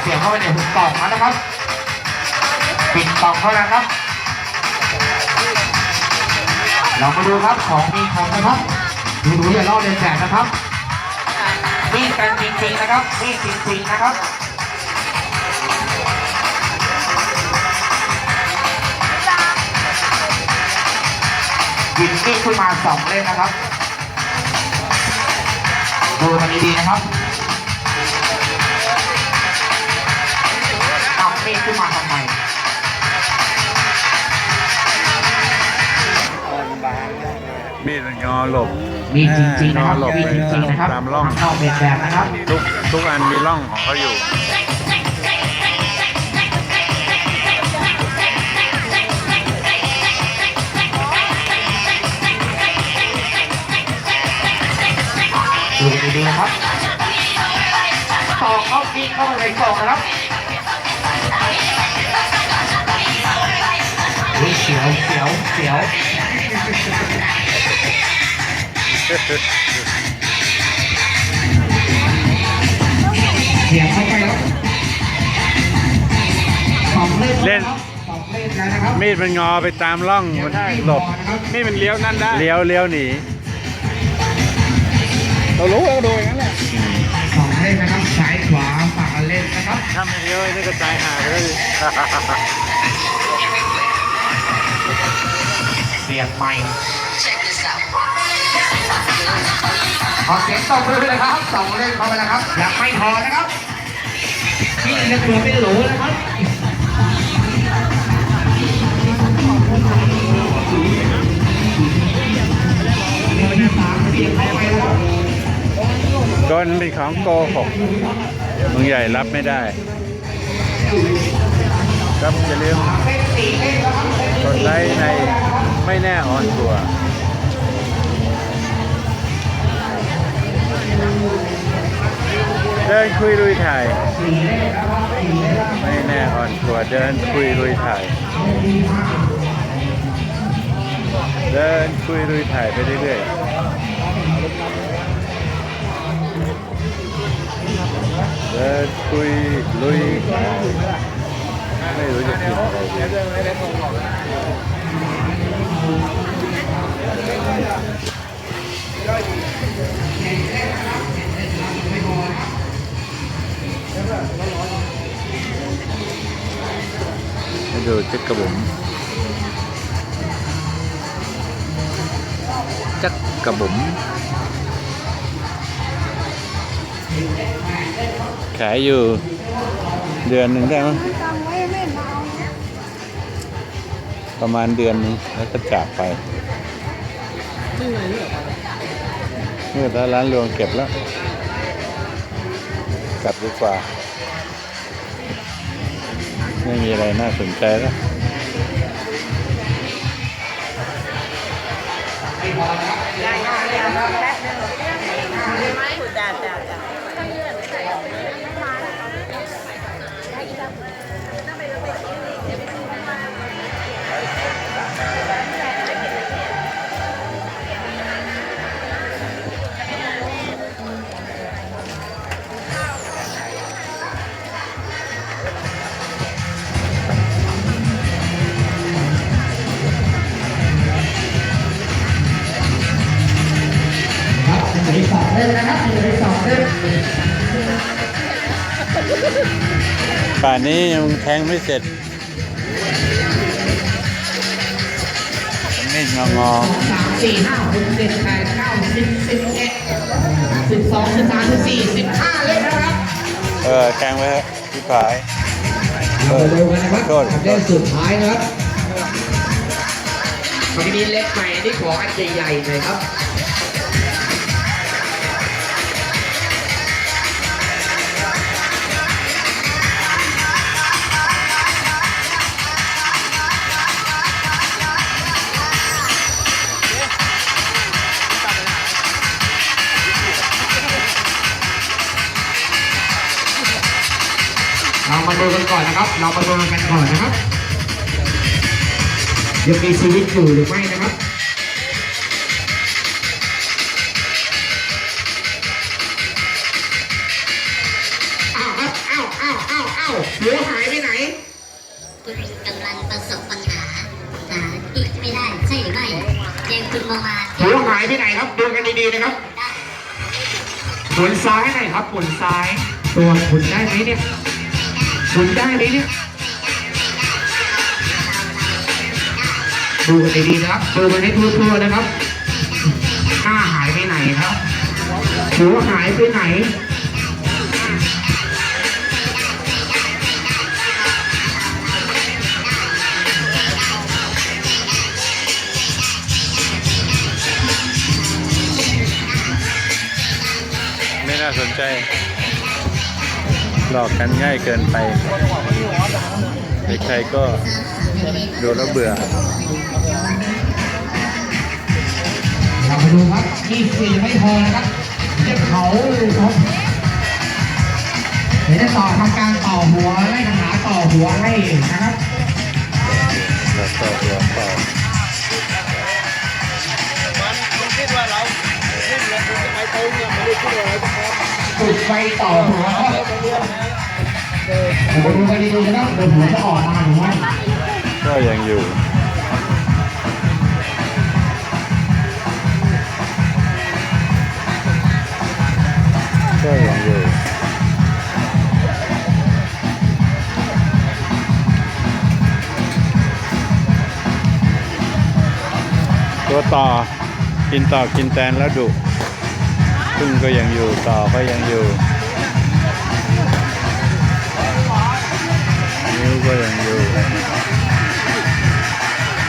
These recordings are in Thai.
เสียบเข้าไปในหุบกล่องนะครับ ปิดกล่องเขาแล้วครับ เรามาดูครับของมีของนะครับดูดูอย่าลอกเลียนแบบนะครับมีดกันจริงๆนะครับมีดจริงๆนะครับหยิบมีดขึ้นมาสองเล่มนะครับดูกันดีๆนะครับ งอหลบมีจริงๆนะครับงอหลบมีไปจริงๆนะครับตามร่องเข้าเป็นแบบนะครับ ทุกทุกอันมีร่องของเขาอยู่ดูดีๆนะครับตอกเอามีดเข้าไปในกล่องนะครับอุ๊ยเสียวเสียวเสียว เสียบเข้าไปแล้วสองเล่มเล่น สองเล่มแล้วนะครับมีดมันงอไปตามร่องมันหลบมีดมันเลี้ยวนั่นได้เลี้ยวเลี้ยวหนีเรารู้เราดูอย่างนั้นแหละสองเล่มนะครับซ้ายขวาฝั่งละเล่มนะครับถ้าไม่เลี้ยวไอ้นี่ก็ตายหาไปแล้วดิเสียบใหม่ ขอเสียงตบมือเลยครับสองเล่มเข้าไปแล้วครับยังไม่พอนะครับนี่จะตัวเป็นโหลนะครับเดี๋ยวจะสามเสียบเข้าไปแล้วกนเป็นของโกหกมึงใหญ่รับไม่ได้ ครับอย่าลืมเป็นสีเล่มแล้วครับกดไลค์ในไม่แน่ออนตัว เดินคุยลุยถ่ายไม่แน่ออนทัวเดินคุยลุยถ่าย เดินคุยลุยถ่ายไปเรื่อยๆเดินคุยลุยถ่ายไม่รู้จะกินอะไรดี ดูจักกระบุ๋มจักกระบุ๋มขายอยู่เดือนหนึ่งได้มั้งประมาณเดือนนึงแล้วก็จากไปเมื่อร้านรวงเก็บแล้ว กลับดีกว่า ไม่มีอะไรน่าสนใจแล้วจ้ สองเล่มนะครับเหลือสองเล่มป่านนี้ยังแทงไม่เสร็จมันนี่งองอสามสี่ห้าหกเจ็ดแปดเก้าสิบสิบเอ็ดสิบสองสิบสามสิบสี่สิบห้าเล่มนะครับ เออแทงไปเถอะพี่ผายเราไปดูกันนะครับโทษเล่มสุดท้ายนะครับวันนี้เล็กใหม่อันนี้ขออันใหญ่ๆหน่อยครับ มาดูกันก่อนนะครับ เรามาดูกันก่อนนะครับยังมีชีวิตอยู่หรือไม่นะครับอ้าวครับอ้าวหมูหายไปไหน คุณกำลังประสบปัญหาหาที่ไม่ได้ใช่หรือไม่เจมคุณมองมาหมูหายไปไหนครับดูกันดีๆนะครับหมุนซ้ายหน่อยครับหมุนซ้าย ตัวหมุนได้ไหมเนี่ยห มุนได้ไหมเนี่ยดูกันดีๆนะครับดูกันให้ทั่วๆนะครับหน้าหายไปไหนครับหมูหายไปไหนไม่น่าสนใจ หลอกกันง่ายเกินไปใครๆก็ดูแล้วเบื่อเราไปดูครับยี่สี่ไม่พอนะครับเจ็บเขาเลยครับเดี๋ยวจะต่อทำการต่อหัวไล่คาถาต่อหัวให้นะครับแล้วก็หัวเป่าจุดไฟต่อหัวครับ ผมดูไปดีดูนะครับเดี๋ยวหัวจะออกมาหรือไม่ก็ยังอยู่ก็ยังอยู่ตัวต่อกินต่อกินแตนแล้วดุ พึ่งก็ยังอยู่ต่อก็ยังอยู่นิ้วก็ยังอยู่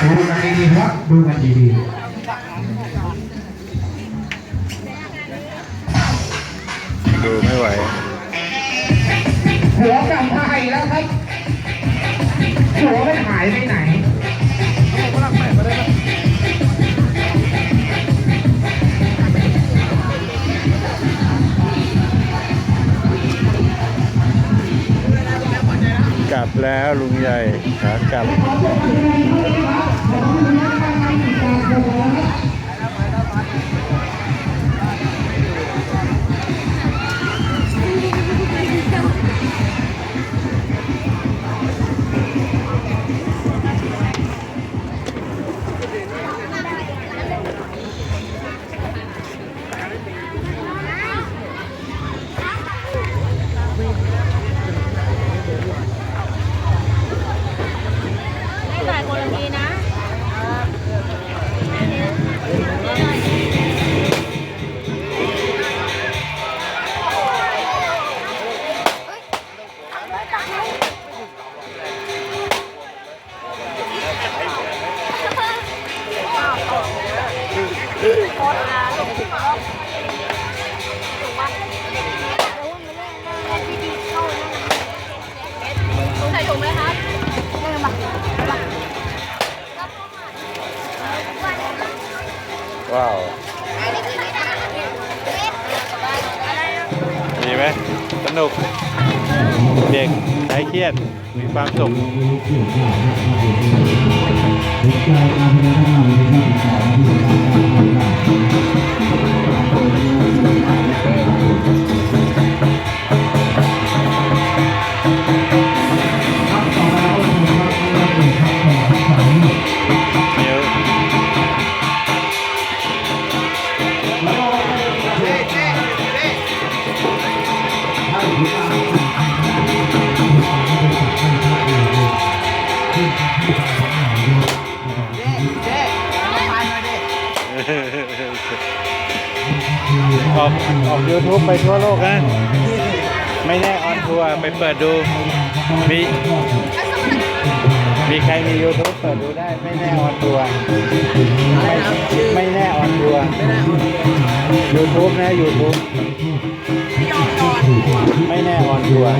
ดูกันดีๆครับดูกันดีดูไม่ไหวๆหัวกลับมาอีกแล้วครับ หัวไม่หายไปไหน กลับแล้วลุงใหญ่ขากลับ นุก เด็กหายเครียด มีความสุข ออกออก YouTube ไปทั่วโลกนะ ไม่แน่ออนทัวร์ไปเปิดดู มีมีใครมี YouTube เปิดดูได้ไม่แน่ออนทัวร์ไม่ไม่แน่ออนทัวร์ YouTube นะ YouTube ไม่แน่ออนทัวร์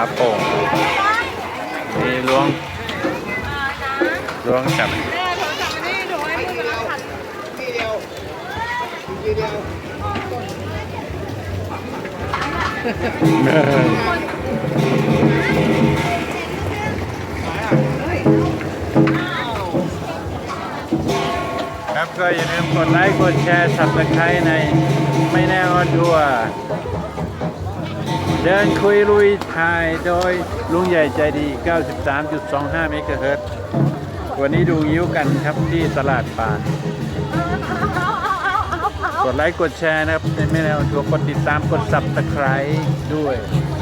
าโป่งนี่ล้วงล้วงจับครับก็อย่าลืมกดไลค์กดแชร์สับตะไคร้ในไม่แน่ออนทัวร์ เดินคุยลุยถ่ายโดยลุงใหญ่ใจดี 93.25 เมกะเฮิรตซ์วันนี้ดูยิ้วกันครับที่ตลาดปานกดไลค์กดแชร์นะครับในไม่แน่ออนทัวร์กดติดตามกดสับสไครด้วย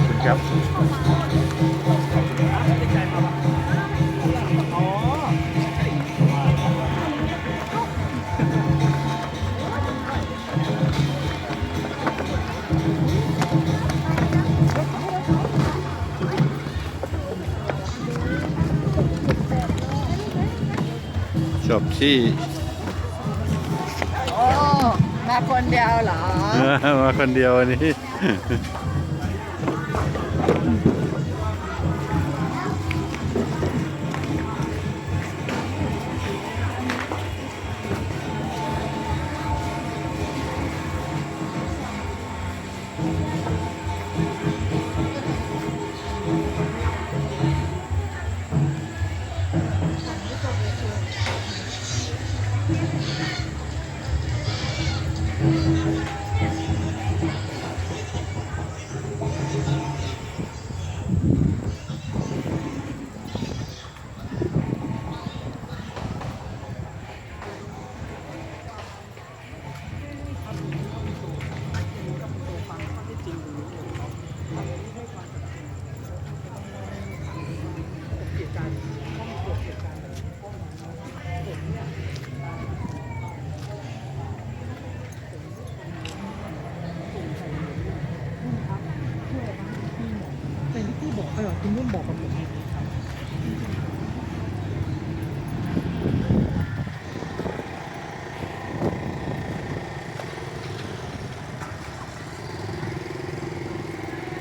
คุณครับ ที่โอ้มาคนเดียวเหรอ มาคนเดียววันนี้ Thank you.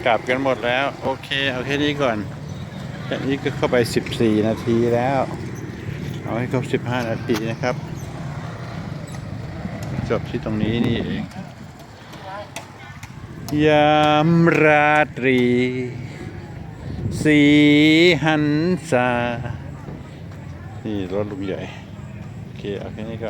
กลับกันหมดแล้ว โอเค เอาแค่นี้ก่อนแค่นี้ก็เข้าไป 14 นาทีแล้ว เอาให้ครบ 15 นาทีนะครับ จบที่ตรงนี้นี่เองยามราตรี สีหันษานี่รถลุงใหญ่ โอเค เอาแค่นี้ก่อน